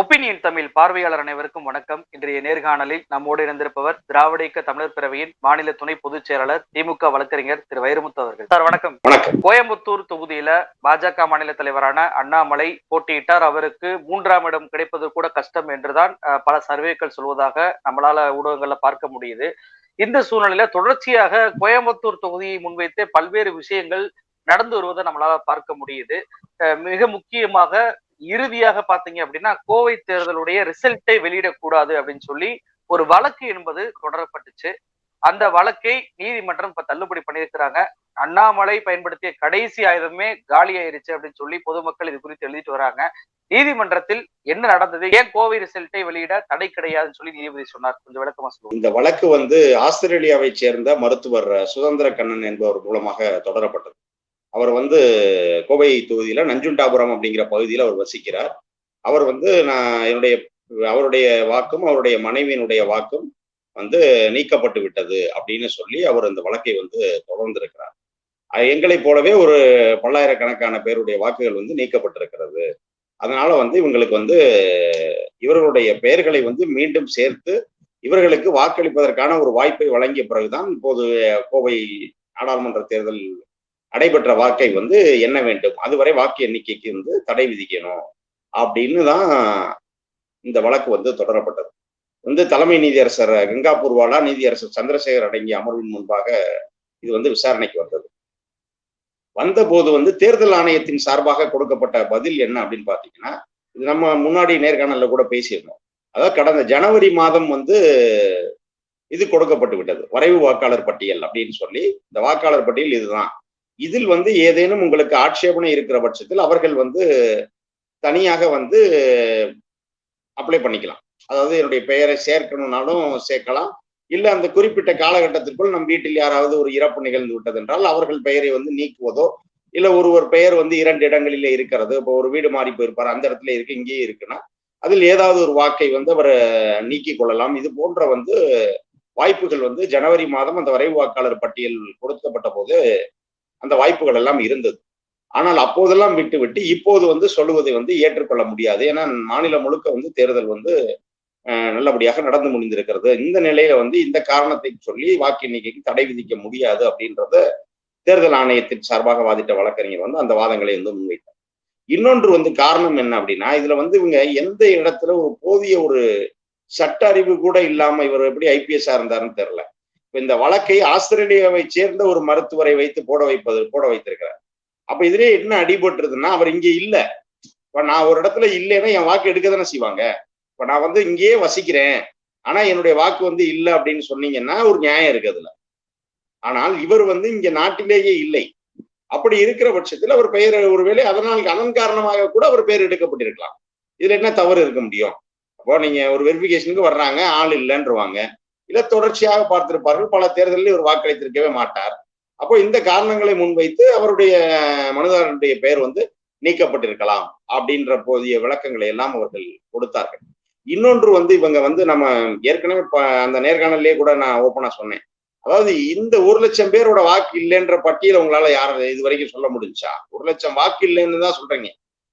Opinion Tamil பார்வையாளர் அனைவருக்கும் வணக்கம். இன்றைய நேர்காணலில் நம்மோடு இருந்திருப்பவர் திராவிட இயக்க தமிழர் பேரவையின் மாநில துணை பொதுச் செயலாளர் திமுக வழக்கறிஞர் திரு வைரமுத்து அவர்கள். சார் வணக்கம். கோயம்புத்தூர் தொகுதியில பாஜக மாநில தலைவரான அண்ணாமலை போட்டியிட்டார். அவருக்கு மூன்றாம் இடம் கிடைப்பது கூட கஷ்டம் என்றுதான் பல சர்வேக்கள் சொல்வதாக நம்மளால ஊடகங்கள்ல பார்க்க முடியுது. இந்த சூழ்நிலையில தொடர்ச்சியாக கோயம்புத்தூர் தொகுதியை முன்வைத்தே பல்வேறு விஷயங்கள் நடந்து வருவதை நம்மளால பார்க்க முடியுது. மிக முக்கியமாக இறுதியாக பாத்தீங்க அப்படின்னா கோவை தேர்தலுடைய ரிசல்ட்டை வெளியிடக்கூடாது அப்படின்னு சொல்லி ஒரு வழக்கு என்பது தொடரப்பட்டுச்சு. அந்த வழக்கை நீதிமன்றம் இப்ப தள்ளுபடி பண்ணியிருக்கிறாங்க. அண்ணாமலை பயன்படுத்திய கடைசி ஆயுதமே காலி ஆயிருச்சு அப்படின்னு சொல்லி பொதுமக்கள் இது குறித்து எழுதிட்டு வராங்க. நீதிமன்றத்தில் என்ன நடந்தது? ஏன் கோவை ரிசல்ட்டை வெளியிட தடை கிடையாதுன்னு சொல்லி நீதிபதி சொன்னார். கொஞ்சம் விளக்கமா சொல்லுங்க. இந்த வழக்கு வந்து ஆஸ்திரேலியாவை சேர்ந்த மருத்துவர் சுதந்திர கண்ணன் என்பவர் மூலமாக தொடரப்பட்டது. அவர் வந்து கோவை தொகுதியில நஞ்சுண்டாபுரம் அப்படிங்கிற பகுதியில் அவர் வசிக்கிறார். அவர் வந்து நான் என்னுடைய அவருடைய வாக்கும் அவருடைய மனைவியினுடைய வாக்கும் வந்து நீக்கப்பட்டு விட்டது அப்படின்னு சொல்லி அவர் அந்த வழக்கை வந்து தொடர்ந்திருக்கிறார். இருக்கிறார் எங்களைப் போலவே ஒரு பல்லாயிரக்கணக்கான பேருடைய வாக்குகள் வந்து நீக்கப்பட்டிருக்கிறது. அதனால வந்து இவங்களுக்கு வந்து இவர்களுடைய பெயர்களை வந்து மீண்டும் சேர்த்து இவர்களுக்கு வாக்களிப்பதற்கான ஒரு வாய்ப்பை வழங்கிய பிறகுதான் இப்போது கோவை நாடாளுமன்ற தேர்தல் நடைபெற்ற வாக்கை வந்து எண்ண வேண்டும்? அதுவரை வாக்கு எண்ணிக்கைக்கு வந்து தடை விதிக்கணும். அப்படின்னு தான் இந்த வழக்கு வந்து தொடரப்பட்டது. வந்து தலைமை நீதியரசர் கங்கா பூர்வாலா நீதியரசர் சந்திரசேகர் அடங்கிய அமர்வின் முன்பாக இது வந்து விசாரணைக்கு வந்தது. வந்தபோது வந்து தேர்தல் ஆணையத்தின் சார்பாக கொடுக்கப்பட்ட பதில் என்ன அப்படின்னு பாத்தீங்கன்னா இது நம்ம முன்னாடி நேர்காணல்ல கூட பேசியிருந்தோம். அதாவது கடந்த ஜனவரி மாதம் வந்து இது கொடுக்கப்பட்டு விட்டது. வரைவு வாக்காளர் பட்டியல் அப்படின்னு சொல்லி இந்த வாக்காளர் பட்டியல் இதுதான். இதில் வந்து ஏதேனும் உங்களுக்கு ஆட்சேபனை இருக்கிற பட்சத்தில் அவர்கள் வந்து தனியாக வந்து அப்ளை பண்ணிக்கலாம். அதாவது என்னுடைய பெயரை சேர்க்கணும்னாலும் சேர்க்கலாம். இல்லை அந்த குறிப்பிட்ட காலகட்டத்திற்குள் நம் வீட்டில் யாராவது ஒரு இறப்பு நிகழ்ந்து விட்டது என்றால் அவர்கள் பெயரை வந்து நீக்குவதோ இல்லை ஒருவர் பெயர் வந்து இரண்டு இடங்களிலே இருக்கிறது. இப்போ ஒரு வீடு மாறி போயிருப்பார் அந்த இடத்துல இருக்கு இங்கேயே இருக்குன்னா அதில் ஏதாவது ஒரு வாக்கை வந்து அவர் நீக்கிக் கொள்ளலாம். இது போன்ற வந்து வாய்ப்புகள் வந்து ஜனவரி மாதம் அந்த வரைவு வாக்காளர் பட்டியல் கொடுக்கப்பட்ட போது அந்த வாய்ப்புகள் எல்லாம் இருந்தது. ஆனால் அப்போதெல்லாம் விட்டு விட்டு இப்போது வந்து சொல்லுவதை வந்து ஏற்றுக்கொள்ள முடியாது. ஏன்னா மாநிலம் முழுக்க வந்து தேர்தல் வந்து நல்லபடியாக நடந்து முடிந்திருக்கிறது. இந்த நிலையில வந்து இந்த காரணத்தை சொல்லி வாக்கு எண்ணிக்கைக்கு தடை விதிக்க முடியாது அப்படின்றத தேர்தல் ஆணையத்தின் சார்பாக வாதிட்ட வழக்கறிஞர் வந்து அந்த வாதங்களை வந்து முன்வைத்தார். இன்னொன்று வந்து காரணம் என்ன அப்படின்னா இதுல வந்து இவங்க எந்த இடத்துல ஒரு போதிய ஒரு சட்ட அறிவு கூட இல்லாம இவர் எப்படி ஐபிஎஸ்ஆ இருந்தாருன்னு தெரியல. இந்த வழக்கை ஆஸ்திரேலியாவை சேர்ந்த ஒரு மருத்துவரை வைத்து போட வைப்பது போட வைத்திருக்கிறார். அப்ப இதுலயே என்ன அடிபட்டுருதுன்னா அவர் இங்க இல்ல. இப்ப நான் ஒரு இடத்துல இல்லைன்னா என் வாக்கு எடுக்க தானே செய்வாங்க. இப்ப நான் வந்து இங்கேயே வசிக்கிறேன். ஆனா என்னுடைய வாக்கு வந்து இல்லை அப்படின்னு சொன்னீங்கன்னா ஒரு நியாயம் இருக்கு அதுல. ஆனால் இவர் வந்து இங்க நாட்டிலேயே இல்லை. அப்படி இருக்கிற பட்சத்தில் அவர் பெயர் ஒருவேளை அதனால் அதன் காரணமாக கூட அவர் பெயர் எடுக்கப்பட்டிருக்கலாம். இதுல என்ன தவறு இருக்க முடியும்? அப்போ நீங்க ஒரு வெரிஃபிகேஷனுக்கு வர்றாங்க ஆள் இல்லைன்றவாங்க. இல்ல தொடர்ச்சியாக பார்த்திருப்பார்கள். பல தேர்தலில் இவர் வாக்களித்திருக்கவே மாட்டார். அப்போ இந்த காரணங்களை முன்வைத்து அவருடைய மனுதாரனுடைய பெயர் வந்து நீக்கப்பட்டிருக்கலாம் அப்படின்ற போதிய விளக்கங்களை எல்லாம் அவர்கள் கொடுத்தார்கள். இன்னொன்று வந்து இவங்க வந்து நம்ம ஏற்கனவே அந்த நேர்காணல்லே கூட நான் ஓப்பனா சொன்னேன். அதாவது இந்த ஒரு லட்சம் பேரோட வாக்கு இல்லைன்ற பட்டியல உங்களால யார இது வரைக்கும் சொல்ல முடிஞ்சா? ஒரு லட்சம் வாக்கு இல்லைன்னு தான் சொல்றீங்க.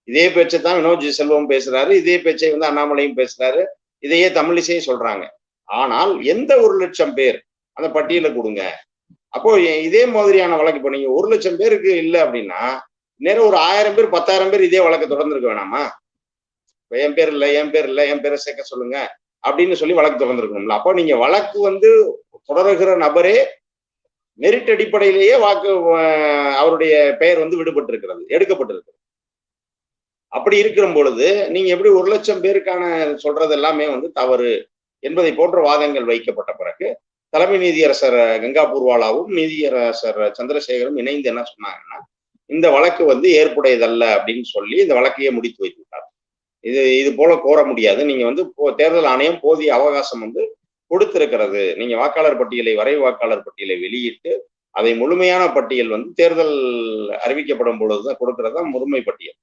இதே பேச்சை தான் வினோஜ் செல்வம் பேசுறாரு. இதே பேச்சை வந்து அண்ணாமலையும் பேசுறாரு. இதையே தமிழிசையும் சொல்றாங்க. ஆனால் எந்த ஒரு லட்சம் பேர் அந்த பட்டியல கொடுங்க. அப்போ இதே மாதிரியான வழக்கு இப்போ நீங்க ஒரு லட்சம் பேருக்கு இல்லை அப்படின்னா நேரம் ஒரு ஆயிரம் பேர் பத்தாயிரம் பேர் இதே வழக்கை தொடர்ந்துருக்க வேணாமா? இப்போ என் பேர் இல்லை என் பேர் இல்லை என் பேரை சேர்க்க சொல்லுங்க அப்படின்னு சொல்லி வழக்கு தொடர்ந்துருக்கணும்ல. அப்போ நீங்க வழக்கு வந்து தொடர்கிற நபரே மெரிட் அடிப்படையிலேயே வாக்கு அவருடைய பெயர் வந்து விடுபட்டு இருக்கிறது எடுக்கப்பட்டிருக்கிறது. அப்படி இருக்கிற பொழுது நீங்க எப்படி ஒரு லட்சம் பேருக்கான சொல்றது எல்லாமே வந்து தவறு என்பதை போன்ற வாதங்கள் வைக்கப்பட்ட பிறகு தலைமை நீதியரசர் கங்கா பூர்வாலாவும் நீதியரசர் சந்திரசேகரும் இணைந்து என்ன சொன்னாங்கன்னா இந்த வழக்கு வந்து ஏற்புடையதல்ல அப்படின்னு சொல்லி இந்த வழக்கையே முடித்து வைத்து விட்டார் இது இது போல கோர முடியாது. நீங்க வந்து தேர்தல் ஆணையம் போதிய அவகாசம் வந்து கொடுத்திருக்கிறது. நீங்க வாக்காளர் பட்டியலை வரைவு வாக்காளர் பட்டியலை வெளியிட்டு அதை முழுமையான பட்டியல் வந்து தேர்தல் அறிவிக்கப்படும் பொழுதுதான் கொடுக்கறது தான் முழுமை பட்டியல்.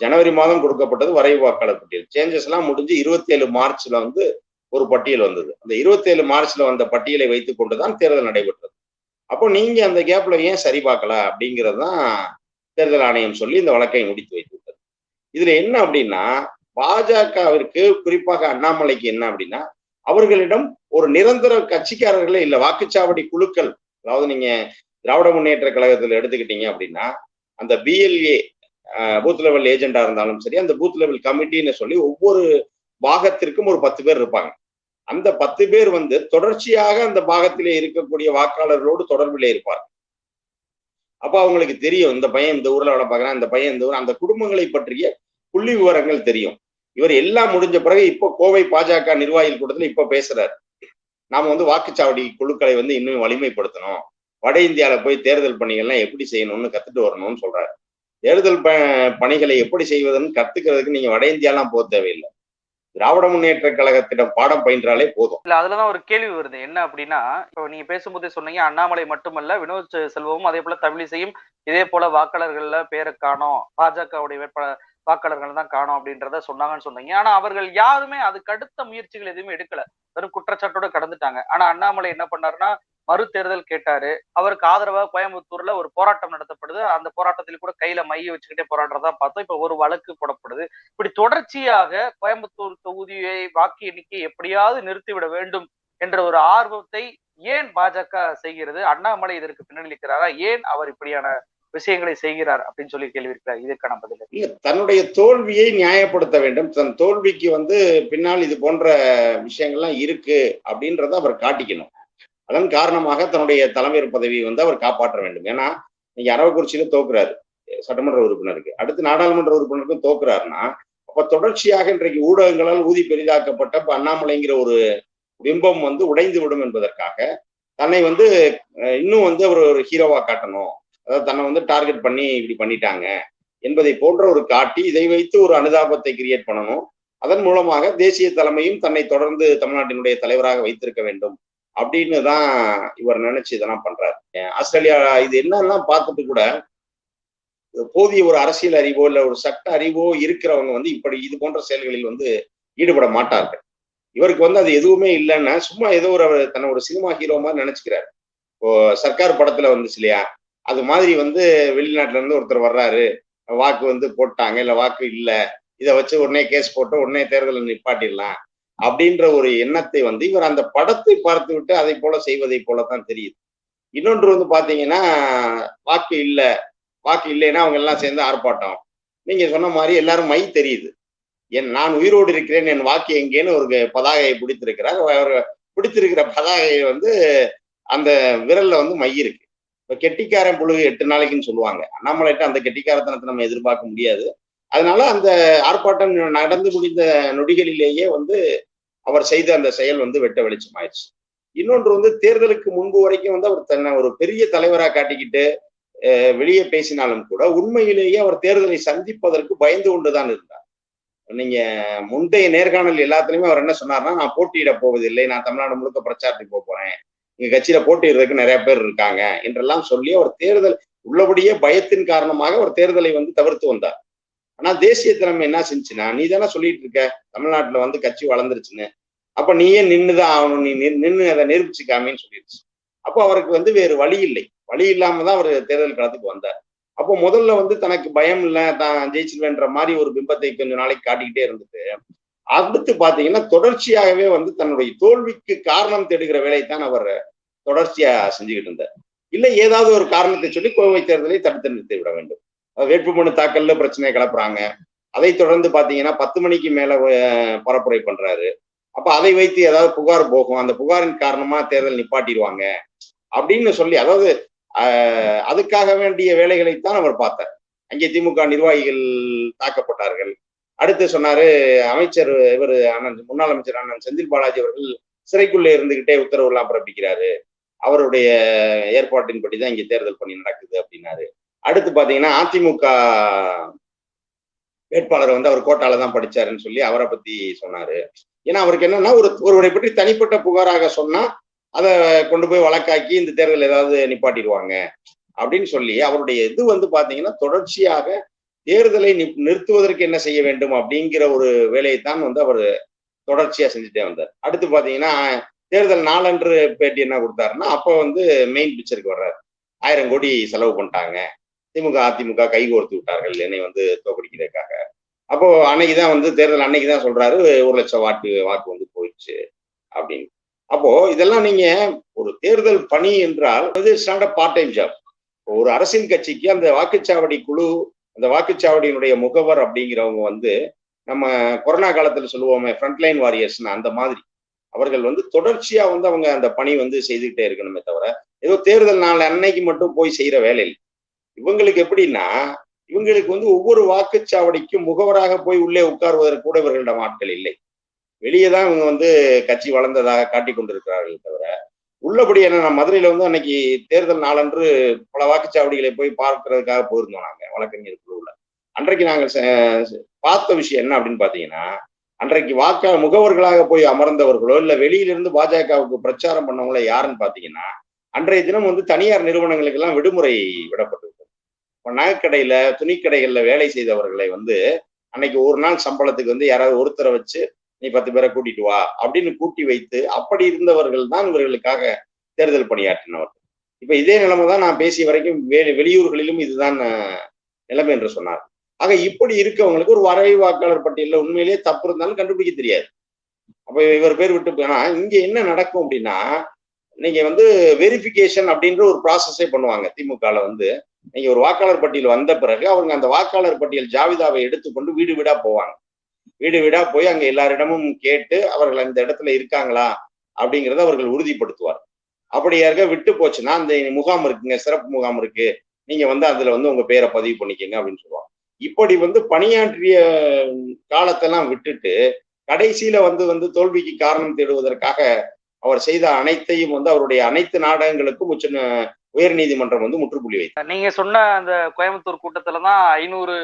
ஜனவரி மாதம் கொடுக்கப்பட்டது வரைவு வாக்காளர் பட்டியல். சேஞ்சஸ் எல்லாம் முடிஞ்சு இருபத்தி ஏழு மார்ச்ல வந்து ஒரு பட்டியல் வந்தது. அந்த இருபத்தி ஏழு மார்ச்ல வந்த பட்டியலை வைத்துக் கொண்டுதான் தேர்தல் நடைபெற்றது. அப்போ நீங்க அந்த கேப்ல ஏன் சரி பார்க்கல அப்படிங்கிறது தான் தேர்தல் ஆணையம் சொல்லி இந்த வழக்கை முடித்து வைத்து விட்டது இதுல என்ன அப்படின்னா பாஜகவிற்கு குறிப்பாக அண்ணாமலைக்கு என்ன அப்படின்னா அவர்களிடம் ஒரு நிரந்தர கட்சிக்காரர்களே இல்ல வாக்குச்சாவடி குழுக்கள் அதாவது நீங்க திராவிட முன்னேற்ற கழகத்துல எடுத்துக்கிட்டீங்க அப்படின்னா அந்த பிஎல்ஏ பூத் லெவல் ஏஜெண்டா இருந்தாலும் சரி அந்த பூத் லெவல் கமிட்டின்னு சொல்லி ஒவ்வொரு பாகத்திற்கும் ஒரு பத்து பேர் இருப்பாங்க. அந்த பத்து பேர் வந்து தொடர்ச்சியாக அந்த பாகத்திலே இருக்கக்கூடிய வாக்காளர்களோடு தொடர்பிலே இருப்பார் அப்ப அவங்களுக்கு தெரியும் இந்த பையன் இந்த ஊர்ல வேலை பார்க்கறான் இந்த பையன் இந்த ஊர் அந்த குடும்பங்களை பற்றிய புள்ளி விவரங்கள் தெரியும். இவர் எல்லாம் முடிஞ்ச பிறகு இப்போ கோவை பாஜக நிர்வாகிகள் கூட்டத்தில் இப்ப பேசுறாரு. நாம வந்து வாக்குச்சாவடி குழுக்களை வந்து இன்னும் வலிமைப்படுத்தணும். வட இந்தியால போய் தேர்தல் பணிகள்லாம் எப்படி செய்யணும்னு கத்துட்டு வரணும்னு சொல்றாரு. தேர்தல் ப பணிகளை எப்படி செய்வதுன்னு கத்துக்கிறதுக்கு நீங்க வட இந்தியாலாம் போக தேவையில்லை. திராவிட முன்னேற்ற கழகத்திடம் பாடம் பயின்றாலே போதும். இல்ல அதுலதான் ஒரு கேள்வி வருது. என்ன அப்படின்னா இப்போ நீங்க பேசும்போதே சொன்னீங்க அண்ணாமலை மட்டுமல்ல வினோத் செல்வமும் அதே போல தமிழிசையும் இதே போல வாக்காளர்கள்ல பேரை காணோம். பாஜகவுடைய வேட்பாளர் வாக்காளர்கள் தான் காணோம் அப்படின்றத சொன்னாங்கன்னு சொன்னீங்க. ஆனா அவர்கள் யாருமே அதுக்கு அடுத்த முயற்சிகள் எதுவுமே எடுக்கல. வெறும் குற்றச்சாட்டோட கடந்துட்டாங்க. ஆனா அண்ணாமலை என்ன பண்ணாருன்னா மறு தேர்தல் கேட்டாரு. அவருக்கு ஆதரவா கோயம்புத்தூர்ல ஒரு போராட்டம் நடத்தப்படுது. அந்த போராட்டத்தில் கூட கையில மைய வச்சுக்கிட்டே போராடுறதா பார்த்தோம். இப்ப ஒரு வழக்கு போடப்படுது. இப்படி தொடர்ச்சியாக கோயம்புத்தூர் தொகுதியை வாக்கு எண்ணிக்கை எப்படியாவது நிறுத்திவிட வேண்டும் என்ற ஒரு ஆர்வத்தை ஏன் பாஜக செய்கிறது? அண்ணாமலை இதற்கு பின்னணி நிற்கிறாரா? ஏன் அவர் இப்படியான விஷயங்களை செய்கிறார் அப்படின்னு சொல்லி கேள்வி இருக்கிறார் இதுக்கான பதில் தன்னுடைய தோல்வியை நியாயப்படுத்த வேண்டும். தன் தோல்விக்கு வந்து பின்னால் இது போன்ற விஷயங்கள்லாம் இருக்கு அப்படின்றத அவர் காட்டிக்கணும். அதன் காரணமாக தன்னுடைய தலைமையர் பதவியை வந்து அவர் காப்பாற்ற வேண்டும். ஏன்னா நீங்க அரவக்குறிச்சியில தோக்குறாரு சட்டமன்ற உறுப்பினருக்கு. அடுத்து நாடாளுமன்ற உறுப்பினருக்கும் தோக்குறாருன்னா அப்ப தொடர்ச்சியாக இன்றைக்கு ஊடகங்களால் ஊதி பெரிதாக்கப்பட்ட அண்ணாமலைங்கிற ஒரு பிம்பம் வந்து உடைந்து விடும் என்பதற்காக தன்னை வந்து இன்னும் வந்து அவர் ஒரு ஹீரோவா காட்டணும். அதாவது தன்னை வந்து டார்கெட் பண்ணி இப்படி பண்ணிட்டாங்க என்பதை போன்ற ஒரு காட்டி இதை வைத்து ஒரு அனுதாபத்தை கிரியேட் பண்ணணும். அதன் மூலமாக தேசிய தலைமையும் தன்னை தொடர்ந்து தமிழ்நாட்டினுடைய தலைவராக வைத்திருக்க வேண்டும் அப்படின்னு தான் இவர் நினைச்சு இதெல்லாம் பண்றாரு. ஆஸ்திரேலியா இது என்னெல்லாம் பார்த்துட்டு கூட போதிய ஒரு அரசியல் அறிவோ இல்லை ஒரு சட்ட அறிவோ இருக்கிறவங்க வந்து இப்படி இது போன்ற செயல்களில் வந்து ஈடுபட மாட்டார்கள். இவருக்கு வந்து அது எதுவுமே இல்லைன்னா சும்மா ஏதோ ஒரு அவர் தன்னை ஒரு சினிமா ஹீரோ மாதிரி நினைச்சுக்கிறாரு. இப்போ சர்க்கார் படத்துல வந்துச்சு இல்லையா அது மாதிரி வந்து வெளிநாட்டுல இருந்து ஒருத்தர் வர்றாரு. வாக்கு வந்து போட்டாங்க. இல்ல வாக்கு இல்ல. இதை வச்சு உடனே கேஸ் போட்டு உடனே தேர்தலை நிப்பாட்டிடலாம். அப்படின்ற ஒரு எண்ணத்தை வந்து இவர் அந்த படத்தை பார்த்து விட்டு அதை போல செய்வதை போலதான் தெரியுது. இன்னொன்று வந்து பாத்தீங்கன்னா வாக்கு இல்ல. வாக்கு இல்லைன்னா அவங்க எல்லாம் சேர்ந்து ஆர்ப்பாட்டம். நீங்க சொன்ன மாதிரி எல்லாரும் மை தெரியுது. என் நான் உயிரோடு இருக்கிறேன். என் வாக்கு எங்கேன்னு ஒரு பதாகையை பிடித்திருக்கிறார். அவர் பிடித்திருக்கிற பதாகையை வந்து அந்த விரல்ல வந்து மை இருக்கு. இப்ப கெட்டிக்காரன் புழுகு எட்டு நாளைக்குன்னு சொல்லுவாங்க. அண்ணாமலைட்ட அந்த கெட்டிக்காரத்தனத்தை நம்ம எதிர்பார்க்க முடியாது. அதனால அந்த ஆர்ப்பாட்டம் நடந்து முடிந்த நொடிகளிலேயே வந்து அவர் செய்த அந்த செயல் வந்து வெட்ட வெளிச்சமாயிடுச்சு இன்னொன்று வந்து தேர்தலுக்கு முன்பு வரைக்கும் வந்து அவர் தன்னை ஒரு பெரிய தலைவரா காட்டிக்கிட்டு வெளியே பேசினாலும் கூட உண்மையிலேயே அவர் தேர்தலை சந்திப்பதற்கு பயந்து கொண்டுதான் இருந்தார். நீங்க முந்தைய நேர்காணல் எல்லாத்துலயுமே அவர் என்ன சொன்னார்னா நான் போட்டியிட போவதில்லை நான் தமிழ்நாடு முழுக்க பிரச்சாரத்துக்கு போக போறேன். எங்க கட்சியில போட்டியிடுறதுக்கு நிறைய பேர் இருக்காங்க என்றெல்லாம் சொல்லி அவர் தேர்தல் உள்ளபடியே பயத்தின் காரணமாக அவர் தேர்தலை வந்து தவிர்த்து வந்தார். ஆனா தேசிய தலைமை என்ன செஞ்சுன்னா நீ தானே சொல்லிட்டு இருக்க தமிழ்நாட்டுல வந்து கட்சி வளர்ந்துருச்சுன்னு. அப்ப நீயே நின்னுதான் ஆகணும் நீ நின்னு- அதை நிரூபிச்சுக்காமின்னு சொல்லிடுச்சு அப்போ அவருக்கு வந்து வேறு வழி இல்லை. வழி இல்லாம தான் அவர் தேர்தல் களத்துக்கு வந்தார். அப்போ முதல்ல வந்து தனக்கு பயம் இல்லை தான் ஜெயிச்சிருவேன்ற மாதிரி ஒரு பிம்பத்தை கொஞ்ச நாளைக்கு காட்டிக்கிட்டே இருந்துட்டு அடுத்து பாத்தீங்கன்னா தொடர்ச்சியாகவே வந்து தன்னுடைய தோல்விக்கு காரணம் தேடுகிற வேலையைத்தான் அவர் தொடர்ச்சியா செஞ்சுக்கிட்டு இருந்தார். இல்ல ஏதாவது ஒரு காரணத்தை சொல்லி கோவை தேர்தலை தடுத்து நிறுத்தி விட வேண்டும். வேட்புமனு தாக்கல்ல பிரச்சனையை கிளப்புறாங்க. அதை தொடர்ந்து பாத்தீங்கன்னா பத்து மணிக்கு மேல பரப்புரை பண்றாரு. அப்ப அதை வைத்து ஏதாவது புகார் போகும். அந்த புகாரின் காரணமா தேர்தல் நிப்பாட்டிடுவாங்க அப்படின்னு சொல்லி அதாவது ஆஹ், அதுக்காக வேண்டிய வேலைகளைத்தான் அவர் பார்த்தார். அங்கே திமுக நிர்வாகிகள் தாக்கப்பட்டார்கள். அடுத்து சொன்னாரு அமைச்சர் இவர் அண்ணன் முன்னாள் அமைச்சர் அண்ணன் செந்தில் பாலாஜி அவர்கள் சிறைக்குள்ளே இருந்துகிட்டே உத்தரவு எல்லாம் பிறப்பிக்கிறாரு. அவருடைய ஏற்பாட்டின்படி தான் இங்க தேர்தல் பணி நடக்குது அப்படின்னாரு. அடுத்து பாத்தீங்கன்னா அதிமுக வேட்பாளர் வந்து அவர் கோட்டால தான் படிச்சாருன்னு சொல்லி அவரை பத்தி சொன்னாரு. ஏன்னா அவருக்கு என்னன்னா ஒரு ஒருவரை பற்றி தனிப்பட்ட புகாராக சொன்னா அதை கொண்டு போய் வழக்காக்கி இந்த தேர்தல் ஏதாவது நிப்பாட்டிடுவாங்க அப்படின்னு சொல்லி அவருடைய இது வந்து பாத்தீங்கன்னா தொடர்ச்சியாக தேர்தலை நிறுத்துவதற்கு என்ன செய்ய வேண்டும் அப்படிங்கிற ஒரு வேலையைத்தான் வந்து அவர் தொடர்ச்சியா செஞ்சுட்டே வந்தார். அடுத்து பாத்தீங்கன்னா தேர்தல் நாளன்று பேட்டி என்ன கொடுத்தாருன்னா அப்ப வந்து மெயின் பிக்சருக்கு வர்றாரு. ஆயிரம் கோடி செலவு பண்ணிட்டாங்க. திமுக அதிமுக கைகோர்த்து விட்டார்கள். என்னை வந்து தோக்கடிக்கிறதுக்காக. அப்போ அன்னைக்கு தான் வந்து தேர்தல் அன்னைக்கு தான் சொல்றாரு ஒரு லட்சம் வாட்டு வாக்கு வந்து போயிடுச்சு அப்படின்னு. அப்போ இதெல்லாம் நீங்க ஒரு தேர்தல் பணி என்றால் இது பார்ட் டைம் ஜாப் ஒரு அரசியல் கட்சிக்கு அந்த வாக்குச்சாவடி குழு அந்த வாக்குச்சாவடியினுடைய முகவர் அப்படிங்கிறவங்க வந்து நம்ம கொரோனா காலத்துல சொல்லுவோமே ஃப்ரண்ட்லைன் வாரியர்ஸ்னு அந்த மாதிரி. அவர்கள் வந்து தொடர்ச்சியா வந்து அவங்க அந்த பணி வந்து செய்துகிட்டே இருக்கணுமே தவிர ஏதோ தேர்தல் நாள் அன்னைக்கு மட்டும் போய் செய்யற வேலை இவங்களுக்கு எப்படின்னா இவங்களுக்கு வந்து ஒவ்வொரு வாக்குச்சாவடிக்கும் முகவராக போய் உள்ளே உட்காருவதற்கு கூட இவர்களிடம் ஆட்கள் இல்லை. வெளியே தான் இவங்க வந்து கட்சி வளர்ந்ததாக காட்டி கொண்டிருக்கிறார்கள் தவிர உள்ளபடி என்ன மதுரையில வந்து அன்னைக்கு தேர்தல் நாளன்று பல வாக்குச்சாவடிகளை போய் பார்க்கறதுக்காக போயிருந்தோம் நாங்க வழக்கறிஞர் குழுவுல. அன்றைக்கு நாங்கள் பார்த்த விஷயம் என்ன அப்படின்னு பாத்தீங்கன்னா அன்றைக்கு வாக்க முகவர்களாக போய் அமர்ந்தவர்களோ இல்ல வெளியிலிருந்து பாஜகவுக்கு பிரச்சாரம் பண்ணவங்களோ யாருன்னு பாத்தீங்கன்னா அன்றைய தினம் வந்து தனியார் நிறுவனங்களுக்கு எல்லாம் விடுமுறை விடப்பட்டு இப்போ நகைக்கடையில துணிக்கடைகள்ல வேலை செய்தவர்களை வந்து அன்னைக்கு ஒரு நாள் சம்பளத்துக்கு வந்து யாராவது ஒருத்தரை வச்சு நீ பத்து பேரை கூட்டிட்டு வா அப்படின்னு கூட்டி வைத்து அப்படி இருந்தவர்கள் தான் இவர்களுக்காக தேர்தல் பணியாற்றினவர்கள். இப்ப இதே நிலைமை தான் நான் பேசிய வரைக்கும் வெளி வெளியூர்களிலும் இதுதான் நிலைமை என்று சொன்னார் ஆக இப்படி இருக்கவங்களுக்கு ஒரு வரைவு வாக்காளர் பட்டியலில் உண்மையிலேயே தப்பு இருந்தாலும் கண்டுபிடிக்க தெரியாது. அப்ப இவர் பேர் விட்டு போனா இங்க என்ன நடக்கும் அப்படின்னா நீங்க வந்து வெரிஃபிகேஷன் அப்படின்ற ஒரு ப்ராசஸே பண்ணுவாங்க. திமுகல வந்து நீங்க ஒரு வாக்காளர் பட்டியல் வந்த பிறகு அவங்க அந்த வாக்காளர் பட்டியல் ஜாவிதாவை எடுத்துக்கொண்டு வீடு வீடா போவாங்க. வீடு வீடா போய் அங்க எல்லாரிடமும் கேட்டு அவர்கள் அந்த இடத்துல இருக்காங்களா அப்படிங்கிறத அவர்கள் உறுதிப்படுத்துவார். அப்படி யாருக்கா விட்டு போச்சுன்னா அந்த முகாம் இருக்குங்க சிறப்பு முகாம் இருக்கு. நீங்க வந்து அதுல வந்து உங்க பேரை பதிவு பண்ணிக்கங்க அப்படின்னு சொல்லுவாங்க. இப்படி வந்து பணியாற்றிய காலத்தெல்லாம் விட்டுட்டு கடைசியில வந்து வந்து தோல்விக்கு காரணம் தேடுவதற்காக அவர் செய்த அனைத்தையும் வந்து அவருடைய அனைத்து நாடகங்களுக்கும் உச்ச உயர் நீதிமன்றம் வந்து முற்றுப்புள்ளி வைத்தது. நீங்க சொன்ன அந்த கோயம்புத்தூர் கூட்டத்துல தான் ஐநூறு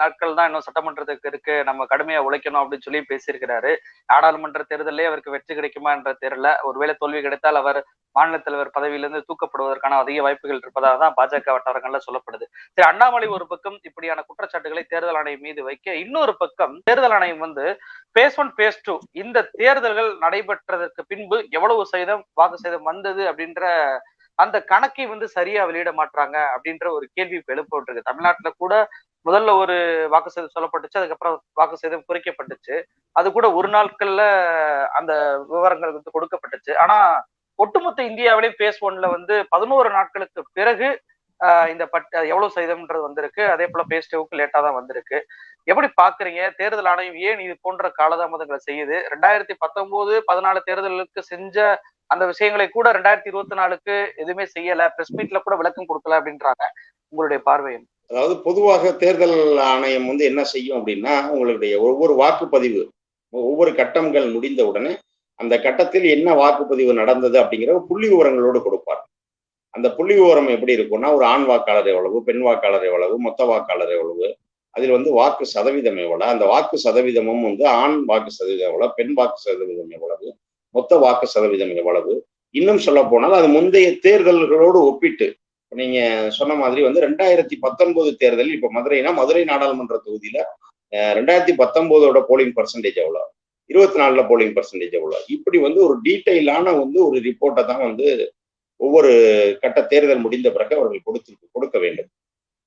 நாட்கள் தான் இன்னும் சட்டமன்றத்துக்கு இருக்கு நம்ம கடுமையா உழைக்கணும் அப்படின்னு சொல்லி பேசியிருக்கிறாரு. நாடாளுமன்ற தேர்தலே அவருக்கு வெற்றி கிடைக்குமா என்ற தெரியல. ஒருவேளை தோல்வி கிடைத்தால் அவர் மாநில தலைவர் பதவியிலிருந்து தூக்கப்படுவதற்கான அதிக வாய்ப்புகள் இருப்பதாக தான் பாஜக வட்டாரங்கள்ல சொல்லப்படுது. சரி அண்ணாமலை ஒரு பக்கம் இப்படியான குற்றச்சாட்டுகளை தேர்தல் ஆணையம் மீது வைக்க இன்னொரு பக்கம் தேர்தல் ஆணையம் வந்து பேஸ் ஒன் பேஸ் டூ இந்த தேர்தல்கள் நடைபெற்றதற்கு பின்பு எவ்வளவு சதவீதம் வாக்கு சதவீதம் வந்தது அப்படின்ற அந்த கணக்கை வந்து சரியா வெளியிட மாட்டாங்க அப்படின்ற ஒரு கேள்வி இப்ப எழுப்பப்பட்டிருக்கு. தமிழ்நாட்டுல கூட முதல்ல ஒரு வாக்கு சேதம் சொல்லப்பட்டுச்சு அதுக்கப்புறம் வாக்கு சேதம் குறைக்கப்பட்டுச்சு. அது கூட ஒரு நாட்கள்ல அந்த விவரங்கள் வந்து கொடுக்கப்பட்டுச்சு. ஆனா ஒட்டுமொத்த இந்தியாவிலேயும் பேஸ் ஒன்ல வந்து பதினோரு நாட்களுக்கு பிறகு இந்த பட் எவ்வளவு சதவீதம்ன்றது வந்திருக்கு. அதே போல பேஸ் டூவுக்கு லேட்டா தான் வந்திருக்கு. எப்படி பாக்குறீங்க? தேர்தல் ஆணையம் ஏன் இது போன்ற காலதாமதங்களை செய்யுது? ரெண்டாயிரத்தி பத்தொன்பது பதினாலு தேர்தலுக்கு செஞ்ச அந்த விஷயங்களை கூட ரெண்டாயிரத்தி இருபத்தி நாலுக்கு எதுவுமே செய்யல. பிரஸ் மீட்ல கூட விளக்கம் கொடுக்கல அப்படின்றாங்க. உங்களுடைய பார்வையும் அதாவது பொதுவாக தேர்தல் ஆணையம் வந்து என்ன செய்யும் அப்படின்னா உங்களுடைய ஒவ்வொரு வாக்குப்பதிவு ஒவ்வொரு கட்டங்கள் முடிந்த உடனே அந்த கட்டத்தில் என்ன வாக்குப்பதிவு நடந்தது அப்படிங்கிற புள்ளி விவரங்களோடு கொடுப்பார். அந்த புள்ளி விவரம் எப்படி இருக்கும்னா ஒரு ஆண் வாக்காளர் எவ்வளவு பெண் வாக்காளர் எவ்வளவு மொத்த வாக்காளர் எவ்வளவு அதில் வந்து வாக்கு சதவீதம் எவ்வளவு? அந்த வாக்கு சதவீதமும் வந்து ஆண் வாக்கு சதவீதம் எவ்வளவு பெண் வாக்கு சதவீதம் எவ்வளவு மொத்த வாக்கு சதவீதம் எவ்வளவு? இன்னும் சொல்ல போனால் அது முந்தைய தேர்தல்களோடு ஒப்பிட்டு நீங்க சொன்ன மாதிரி வந்து ரெண்டாயிரத்தி பத்தொன்பது தேர்தலில் இப்ப மதுரைனா மதுரை நாடாளுமன்ற தொகுதியில ரெண்டாயிரத்தி பத்தொன்பதோட போலிங் பர்சன்டேஜ் எவ்வளவு? இருபத்தி நாலுல போலிங் பர்சன்டேஜ் எவ்வளவு? இப்படி வந்து ஒரு டீட்டெயிலான வந்து ஒரு ரிப்போர்ட்டை தான் வந்து ஒவ்வொரு கட்ட தேர்தல் முடிந்த பிறகு அவர்கள் கொடுத்து கொடுக்க வேண்டும்.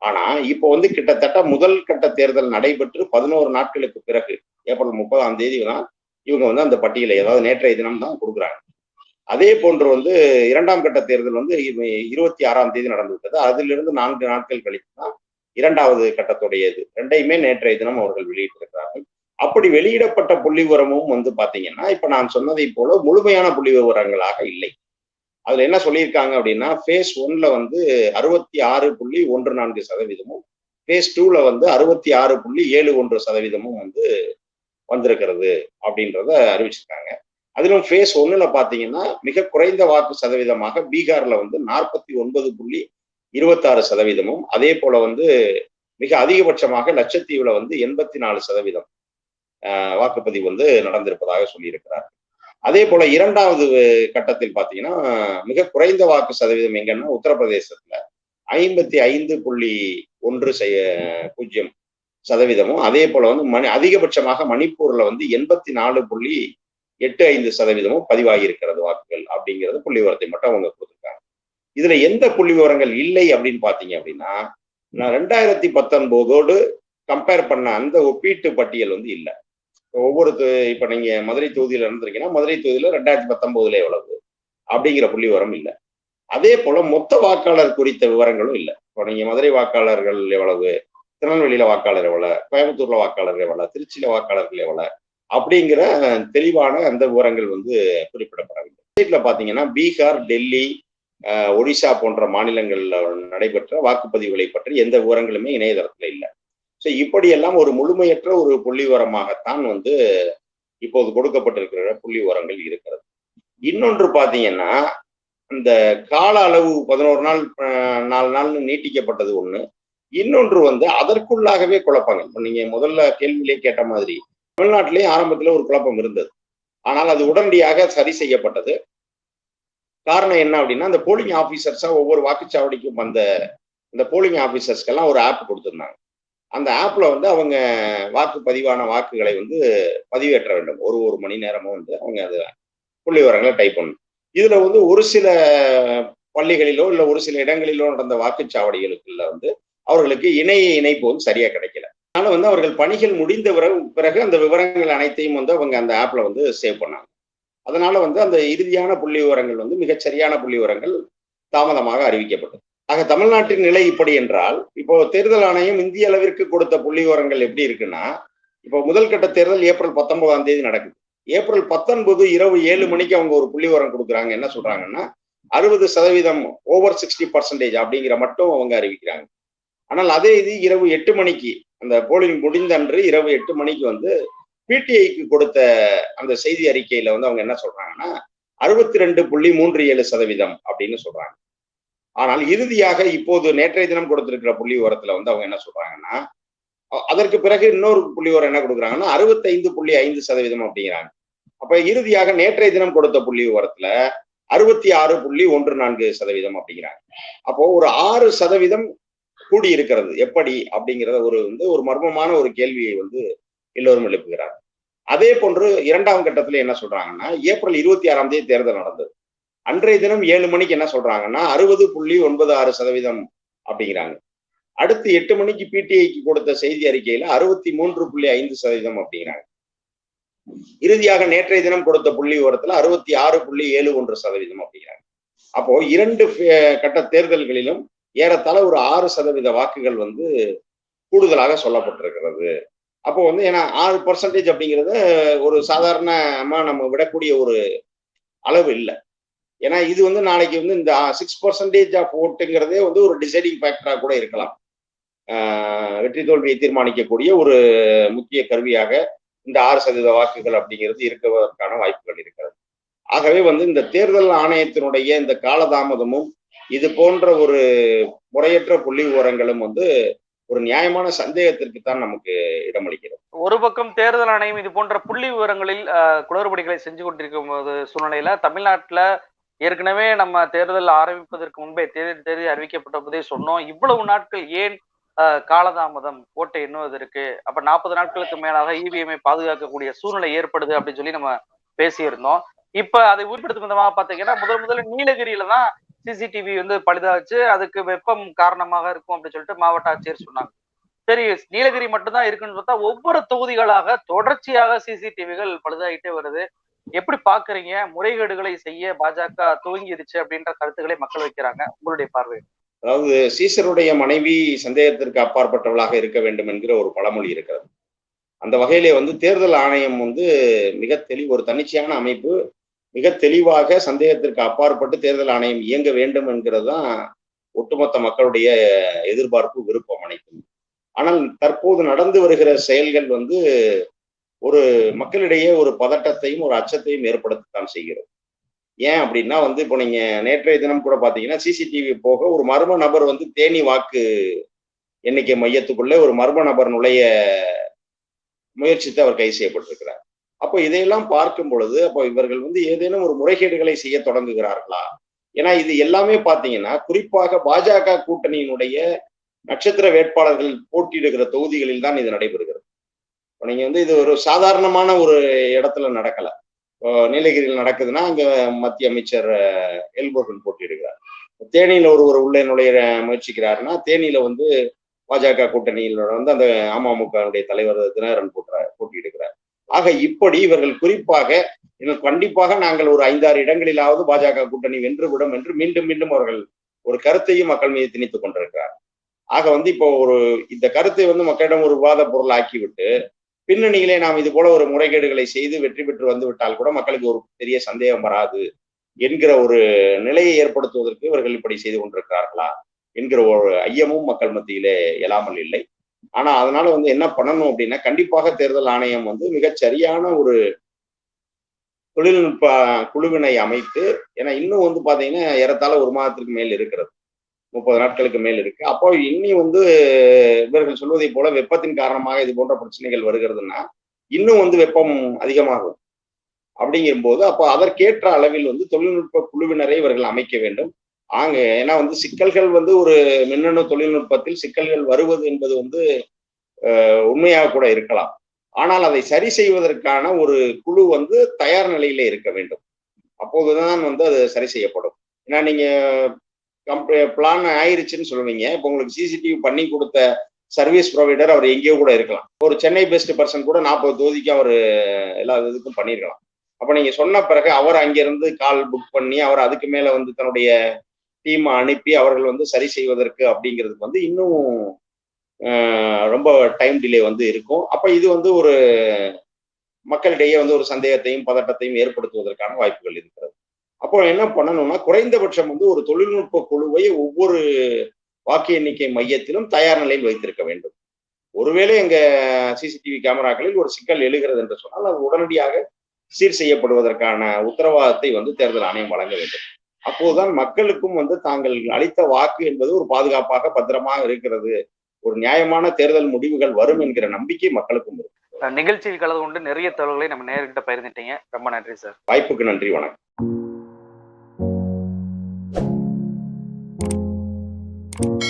ஆனா இப்போ வந்து கிட்டத்தட்ட முதல் கட்ட தேர்தல் நடைபெற்று பதினோரு நாட்களுக்கு பிறகு ஏப்ரல் முப்பதாம் தேதி தான் இவங்க வந்து அந்த பட்டியலை ஏதாவது நேற்றைய தினம் தான் கொடுக்குறாங்க. அதே போன்று வந்து இரண்டாம் கட்ட தேர்தல் வந்து இருபத்தி ஆறாம் தேதி நடந்து விட்டது. அதிலிருந்து நான்கு நாட்கள் கழித்து தான் இரண்டாவது கட்டத்துடையது. ரெண்டையுமே நேற்றைய தினம் அவர்கள் வெளியிட்டிருக்கிறார்கள். அப்படி வெளியிடப்பட்ட புள்ளி விவரமும் வந்து பாத்தீங்கன்னா இப்ப நான் சொன்னதை போல முழுமையான புள்ளி விவரங்களாக இல்லை. அதுல என்ன சொல்லியிருக்காங்க அப்படின்னா ஃபேஸ் ஒன்ல வந்து அறுபத்தி ஆறு புள்ளி ஒன்று நான்கு சதவீதமும் ஃபேஸ் டூல வந்து அறுபத்தி ஆறு புள்ளி ஏழு ஒன்று சதவீதமும் வந்து வந்திருக்கிறது அப்படின்றத அறிவிச்சிருக்காங்க. அதிலும் ஃபேஸ் ஒன்னுல பாத்தீங்கன்னா மிக குறைந்த வாக்கு சதவீதமாக பீகார்ல வந்து நாற்பத்தி ஒன்பது புள்ளி இருபத்தாறு சதவீதமும் அதே போல வந்து மிக அதிகபட்சமாக லட்சத்தீவுல வந்து எண்பத்தி நாலு சதவீதம் வாக்குப்பதிவு வந்து நடந்திருப்பதாக சொல்லியிருக்கிறார் அதே போல இரண்டாவது கட்டத்தில் பாத்தீங்கன்னா மிக குறைந்த வாக்கு சதவீதம் எங்கன்னா உத்தரப்பிரதேசத்துல ஐம்பத்தி ஐந்து புள்ளி ஒன்று செய்ய பூஜ்ஜியம் சதவீதமும் அதே போல வந்து மணி அதிகபட்சமாக மணிப்பூர்ல வந்து எண்பத்தி நாலு புள்ளி எட்டு ஐந்து சதவீதமும் பதிவாகி இருக்கிறது வாக்குகள் அப்படிங்கிறது புள்ளி விவரத்தை மட்டும் அவங்க கொடுத்துருக்காங்க. இதுல எந்த புள்ளி விவரங்கள் இல்லை அப்படின்னு பாத்தீங்க அப்படின்னா நான் ரெண்டாயிரத்தி பத்தொன்பதோடு கம்பேர் பண்ண அந்த ஒப்பீட்டு பட்டியல் வந்து இல்லை. ஒவ்வொரு இப்ப நீங்க மதுரை தொகுதியில இருந்திருக்கீங்கன்னா மதுரை தொகுதியில ரெண்டாயிரத்தி பத்தொன்பதுல எவ்வளவு? அப்படிங்கிற புள்ளி விவரம் இல்லை. அதே போல மொத்த வாக்காளர் குறித்த விவரங்களும் இல்லை. இப்போ நீங்க மதுரை வாக்காளர்கள் எவ்வளவு? திருநெல்வேலியில வாக்காளர் எவ்வளவு? கோயம்புத்தூர்ல வாக்காளர் எவ்வளவு? திருச்சியில வாக்காளர்கள் எவ்வளவு? அப்படிங்கிற தெளிவான அந்த விவரங்கள் வந்து குறிப்பிடப்படவில்லை. ஸ்டேட்ல பாத்தீங்கன்னா பீகார் டெல்லி ஒடிசா போன்ற மாநிலங்கள்ல நடைபெற்ற வாக்குப்பதிவுகளை பற்றி எந்த விவரங்களுமே இணையதளத்துல இல்லை. ஸோ இப்படியெல்லாம் ஒரு முழுமையற்ற ஒரு புள்ளி உரமாகத்தான் வந்து இப்போது கொடுக்கப்பட்டிருக்கிற புள்ளி உரங்கள் இருக்கிறது. இன்னொன்று பார்த்தீங்கன்னா இந்த கால அளவு பதினோரு நாள் நாலு நாள்னு நீட்டிக்கப்பட்டது ஒண்ணு. இன்னொன்று வந்து அதற்குள்ளாகவே குழப்பங்கள். இப்போ நீங்க முதல்ல கேள்வியிலே கேட்ட மாதிரி தமிழ்நாட்டிலேயே ஆரம்பத்தில் ஒரு குழப்பம் இருந்தது. ஆனால் அது உடனடியாக சரி செய்யப்பட்டது. காரணம் என்ன அப்படின்னா அந்த போலிங் ஆபீசர்ஸா ஒவ்வொரு வாக்குச்சாவடிக்கும் வந்த இந்த போலிங் ஆஃபீஸர்ஸ்க்கெல்லாம் ஒரு ஆப் கொடுத்துருந்தாங்க. அந்த ஆப்ல வந்து அவங்க வாக்கு பதிவான வாக்குகளை வந்து பதிவேற்ற வேண்டும். ஒரு ஒரு மணி நேரமும் வந்து அவங்க அது புள்ளி விவரங்களை டைப் பண்ணணும். இதுல வந்து ஒரு சில பள்ளிகளிலோ இல்ல ஒரு சில இடங்களிலோ நடந்த வாக்குச்சாவடிகளுக்குள்ள வந்து அவர்களுக்கு இணைய இணைப்பு வந்து சரியா கிடைக்கல. அதனால வந்து அவர்கள் பணிகள் முடிந்த பிறகு பிறகு அந்த விவரங்கள் அனைத்தையும் வந்து அவங்க அந்த ஆப்ல வந்து சேவ் பண்ணாங்க. அதனால வந்து அந்த இறுதியான புள்ளி விவரங்கள் வந்து மிகச் சரியான புள்ளி விவரங்கள் தாமதமாக அறிவிக்கப்பட்டது. ஆக தமிழ்நாட்டின் நிலை இப்படி என்றால் இப்போ தேர்தல் ஆணையம் இந்திய அளவிற்கு கொடுத்த புள்ளி விவரங்கள் எப்படி இருக்குன்னா இப்போ முதல் கட்ட தேர்தல் ஏப்ரல் பத்தொன்பதாம் தேதி நடக்குது. ஏப்ரல் பத்தொன்பது இரவு ஏழு மணிக்கு அவங்க ஒரு புள்ளி விவரம் கொடுக்குறாங்க. என்ன சொல்றாங்கன்னா அறுபது சதவீதம் ஓவர் சிக்ஸ்டி பர்சன்டேஜ் அப்படிங்கிற மட்டும் அவங்க அறிவிக்கிறாங்க. ஆனால் அதே இது இரவு எட்டு மணிக்கு அந்த போலிங் முடிந்த அன்று இரவு எட்டு மணிக்கு வந்து பிடிஐக்கு கொடுத்த அந்த செய்தி அறிக்கையில வந்து அவங்க என்ன சொல்றாங்கன்னா அறுபத்தி ரெண்டு புள்ளி மூன்று ஏழு சதவீதம் அப்படின்னு சொல்றாங்க. ஆனால் இறுதியாக இப்போது நேற்றைய தினம் கொடுத்திருக்கிற புள்ளி விவரத்துல வந்து அவங்க என்ன சொல்றாங்கன்னா அதற்கு பிறகு இன்னொரு புள்ளி விவரம் என்ன கொடுக்குறாங்கன்னா அறுபத்தைந்து புள்ளி ஐந்து சதவீதம் அப்படிங்கிறாங்க. அப்ப இறுதியாக நேற்றைய தினம் கொடுத்த புள்ளி விவரத்துல அறுபத்தி ஆறு புள்ளி ஒன்று நான்கு சதவீதம் அப்படிங்கிறாங்க. அப்போ ஒரு ஆறு சதவீதம் கூடி இருக்கிறது. எப்படி? அப்படிங்கிறத ஒரு வந்து ஒரு மர்மமான ஒரு கேள்வியை வந்து எல்லோரும் எழுப்புகிறார் அதே போன்று இரண்டாம் கட்டத்துல என்ன சொல்றாங்கன்னா ஏப்ரல் இருபத்தி ஆறாம் தேதி தேர்தல் நடந்தது. அன்றைய தினம் ஏழு மணிக்கு என்ன சொல்றாங்கன்னா அறுபது புள்ளி ஒன்பது ஆறு சதவீதம் அப்படிங்கிறாங்க. அடுத்து எட்டு மணிக்கு பிடிஐக்கு கொடுத்த செய்தி அறிக்கையில அறுபத்தி மூன்று புள்ளி ஐந்து சதவீதம் அப்படிங்கிறாங்க. இறுதியாக நேற்றைய தினம் கொடுத்த புள்ளி விவரத்துல அறுபத்தி ஆறு புள்ளி ஏழு ஒன்று சதவீதம் அப்படிங்கிறாங்க. அப்போ இரண்டு கட்ட தேர்தல்களிலும் ஏறத்தாழ ஒரு ஆறு சதவீத வாக்குகள் வந்து கூடுதலாக சொல்லப்பட்டிருக்கிறது. அப்போ வந்து ஏன்னா ஆறு பர்சன்டேஜ் அப்படிங்கிறத ஒரு சாதாரணமா நம்ம விடக்கூடிய ஒரு அளவு இல்லை. ஏன்னா இது வந்து நாளைக்கு வந்து இந்த சிக்ஸ் பர்சன்டேஜ் ஆஃப் ஓட்டுங்கிறதே வந்து ஒரு டிசைடிங் ஃபேக்டரா கூட இருக்கலாம். வெற்றி தோல்வியை தீர்மானிக்கக்கூடிய ஒரு முக்கிய கருவியாக இந்த ஆறு சதவீத வாக்குகள் அப்படிங்கிறது இருக்குவதற்கான வாய்ப்புகள் இருக்கிறது. ஆகவே வந்து இந்த தேர்தல் ஆணையத்தினுடைய இந்த காலதாமதமும் இது போன்ற ஒரு முறையற்ற புள்ளி விவரங்களும் வந்து ஒரு நியாயமான சந்தேகத்திற்கு தான் நமக்கு இடமளிக்கிறது. ஒரு பக்கம் தேர்தல் ஆணையம் இது போன்ற புள்ளி விவரங்களில் குளறுபடிகளை செஞ்சு கொண்டிருக்கும் போது சூழ்நிலையில தமிழ்நாட்டுல ஏற்கனவே நம்ம தேர்தல் ஆரம்பிப்பதற்கு முன்பே தேதி தேதி அறிவிக்கப்பட்ட போதே சொன்னோம். இவ்வளவு நாட்கள் ஏன் காலதாமதம் ஓட்டை எண்ணுவதற்கு? அப்ப நாற்பது நாட்களுக்கு மேலாக இவிஎம்ஐ பாதுகாக்கக்கூடிய சூழ்நிலை ஏற்படுது அப்படின்னு சொல்லி நம்ம பேசியிருந்தோம். இப்ப அதை உறுதிப்படுத்தும் விதமாக பாத்தீங்கன்னா முதல் முதல்ல நீலகிரியில தான் சிசிடிவி வந்து பழுதாச்சு. அதுக்கு வெப்பம் காரணமாக இருக்கும் அப்படின்னு சொல்லிட்டு மாவட்ட ஆட்சியர் சொன்னாங்க. சரி நீலகிரி மட்டும்தான் இருக்குன்னு பார்த்தா ஒவ்வொரு தொகுதிகளாக தொடர்ச்சியாக சிசிடிவிகள் பழுதாயிட்டே வருது. எப்படி பாக்குறீங்க? முறைகேடுகளை செய்ய பாஜக துவங்கிடுச்சு அப்படின்ற கருத்துக்களை மக்கள் வைக்கிறாங்க. உங்களுடைய பார்வை அதாவது சீசருடைய மனைவி சந்தேகத்திற்கு அப்பாற்பட்டவளாக இருக்க வேண்டும் என்கிற ஒரு பழமொழி இருக்கிறது. அந்த வகையிலே வந்து தேர்தல் ஆணையம் வந்து மிக தெளிவு ஒரு தன்னிச்சையான அமைப்பு. மிக தெளிவாக சந்தேகத்திற்கு அப்பாற்பட்டு தேர்தல் ஆணையம் இயங்க வேண்டும் என்கிறது தான் ஒட்டுமொத்த மக்களுடைய எதிர்பார்ப்பு விருப்பம் அனைத்தும். ஆனால் தற்போது நடந்து வருகிற செயல்கள் வந்து ஒரு மக்களிடையே ஒரு பதட்டத்தையும் ஒரு அச்சத்தையும் ஏற்படுத்தத்தான் செய்கிறது ஏன் அப்படின்னா வந்து இப்போ நீங்க நேற்றைய தினம் கூட பாத்தீங்கன்னா சிசிடிவி போக ஒரு மர்ம நபர் வந்து தேனி வாக்கு எண்ணிக்கை மையத்துக்குள்ளே ஒரு மர்ம நபர் நுழைய முயற்சித்து அவர் கைது செய்யப்பட்டிருக்கிறார். அப்போ இதையெல்லாம் பார்க்கும் பொழுது அப்போ இவர்கள் வந்து ஏதேனும் ஒரு முறைகேடுகளை செய்ய தொடங்குகிறார்களா? ஏன்னா இது எல்லாமே பாத்தீங்கன்னா குறிப்பாக பாஜக கூட்டணியினுடைய நட்சத்திர வேட்பாளர்கள் போட்டியிடுகிற தொகுதிகளில் தான் இது நடைபெறுகிறது. நீங்க வந்து இது ஒரு சாதாரணமான ஒரு இடத்துல நடக்கல. இப்போ நீலகிரியில் நடக்குதுன்னா அங்க மத்திய அமைச்சர் எல்போர்கன் போட்டியிடுகிறார். தேனியில ஒருவர் உள்ளே நுழைய முயற்சிக்கிறாருன்னா தேனியில வந்து பாஜக கூட்டணியில் வந்து அந்த அமமுகவுடைய தலைவர் தினகரன் போட்டுறார் போட்டியிடுகிறார். ஆக இப்படி இவர்கள் குறிப்பாக இன்னும் கண்டிப்பாக நாங்கள் ஒரு ஐந்தாறு இடங்களிலாவது பாஜக கூட்டணி வென்றுவிடும் என்று மீண்டும் மீண்டும் அவர்கள் ஒரு கருத்தையும் மக்கள் மீது திணித்துக் கொண்டிருக்கிறார் ஆக வந்து இப்போ ஒரு இந்த கருத்தை வந்து மக்களிடம் ஒரு விவாத பொருள் ஆக்கிவிட்டு பின்னணியிலே நாம் இது போல ஒரு முறைகேடுகளை செய்து வெற்றி பெற்று வந்துவிட்டால் கூட மக்களுக்கு ஒரு பெரிய சந்தேகம் வராது என்கிற ஒரு நிலையை ஏற்படுத்துவதற்கு இவர்கள் இப்படி செய்து கொண்டிருக்கிறார்களா என்கிற ஒரு ஐயமும் மக்கள் மத்தியிலே எழாமல் இல்லை. ஆனா அதனால வந்து என்ன பண்ணணும் அப்படின்னா கண்டிப்பாக தேர்தல் ஆணையம் வந்து மிகச் சரியான ஒரு தொழில்நுட்ப குழுவினை அமைத்து ஏன்னா இன்னும் வந்து பாத்தீங்கன்னா ஏறத்தாழ ஒரு மாதத்திற்கு மேல் இருக்கிறது. முப்பது நாட்களுக்கு மேல் இருக்கு. அப்போ இன்னி வந்து இவர்கள் சொல்வதை போல வெப்பத்தின் காரணமாக இது போன்ற பிரச்சனைகள் வருகிறதுனா இன்னும் வந்து வெப்பம் அதிகமாகும். அப்படிங்கும்போது அப்போ அதற்கேற்ற அளவில் வந்து தொழில்நுட்ப குழுவினரை இவர்கள் அமைக்க வேண்டும். ஆங்க ஏன்னா வந்து சிக்கல்கள் வந்து ஒரு மின்னணு தொழில்நுட்பத்தில் சிக்கல்கள் வருவது என்பது வந்து உண்மையாக கூட இருக்கலாம். ஆனால் அதை சரி செய்வதற்கான ஒரு குழு வந்து தயார் நிலையில இருக்க வேண்டும். அப்போதுதான் வந்து அது சரி செய்யப்படும். ஏன்னா நீங்க பிளான் ஆயிருச்சுன்னு சொல்லுவீங்க. இப்போ உங்களுக்கு சிசிடிவி பண்ணி கொடுத்த சர்வீஸ் ப்ரொவைடர் அவர் எங்கேயோ கூட இருக்கலாம். ஒரு சென்னை பெஸ்ட் பர்சன் கூட நாற்பது தொகுதிக்கு அவர் எல்லா இதுக்கும் பண்ணியிருக்கலாம் அப்ப நீங்க சொன்ன பிறகு அவர் அங்கிருந்து கால் புக் பண்ணி அவர் அதுக்கு மேல வந்து தன்னுடைய டீமை அனுப்பி அவர்கள் வந்து சரி செய்வதற்கு அப்படிங்கிறதுக்கு வந்து இன்னும் ரொம்ப டைம் டிலே வந்து இருக்கும். அப்ப இது வந்து ஒரு மக்களிடையே வந்து ஒரு சந்தேகத்தையும் பதட்டத்தையும் ஏற்படுத்துவதற்கான வாய்ப்புகள் இருக்கிறது. அப்போ என்ன பண்ணணும்னா குறைந்தபட்சம் வந்து ஒரு தொழில்நுட்ப குழுவை ஒவ்வொரு வாக்கு எண்ணிக்கை மையத்திலும் தயார் நிலையில் வைத்திருக்க வேண்டும். ஒருவேளை எங்க சிசிடிவி கேமராக்களில் ஒரு சிக்கல் எழுகிறது என்று சொன்னால் அது உடனடியாக சீர் செய்யப்படுவதற்கான உத்தரவாதத்தை வந்து தேர்தல் ஆணையம் வழங்க வேண்டும். அப்போதுதான் மக்களுக்கும் வந்து தாங்கள் அளித்த வாக்கு என்பது ஒரு பாதுகாப்பாக பத்திரமாக இருக்கிறது. ஒரு நியாயமான தேர்தல் முடிவுகள் வரும் என்கிற நம்பிக்கை மக்களுக்கும் இருக்கு. நிகழ்ச்சியில் கலந்து கொண்டு நிறைய தகவல்களை நம்ம நேர்கிட்ட பகிர்ந்துட்டீங்க. ரொம்ப நன்றி சார். வாய்ப்புக்கு நன்றி வணக்கம். You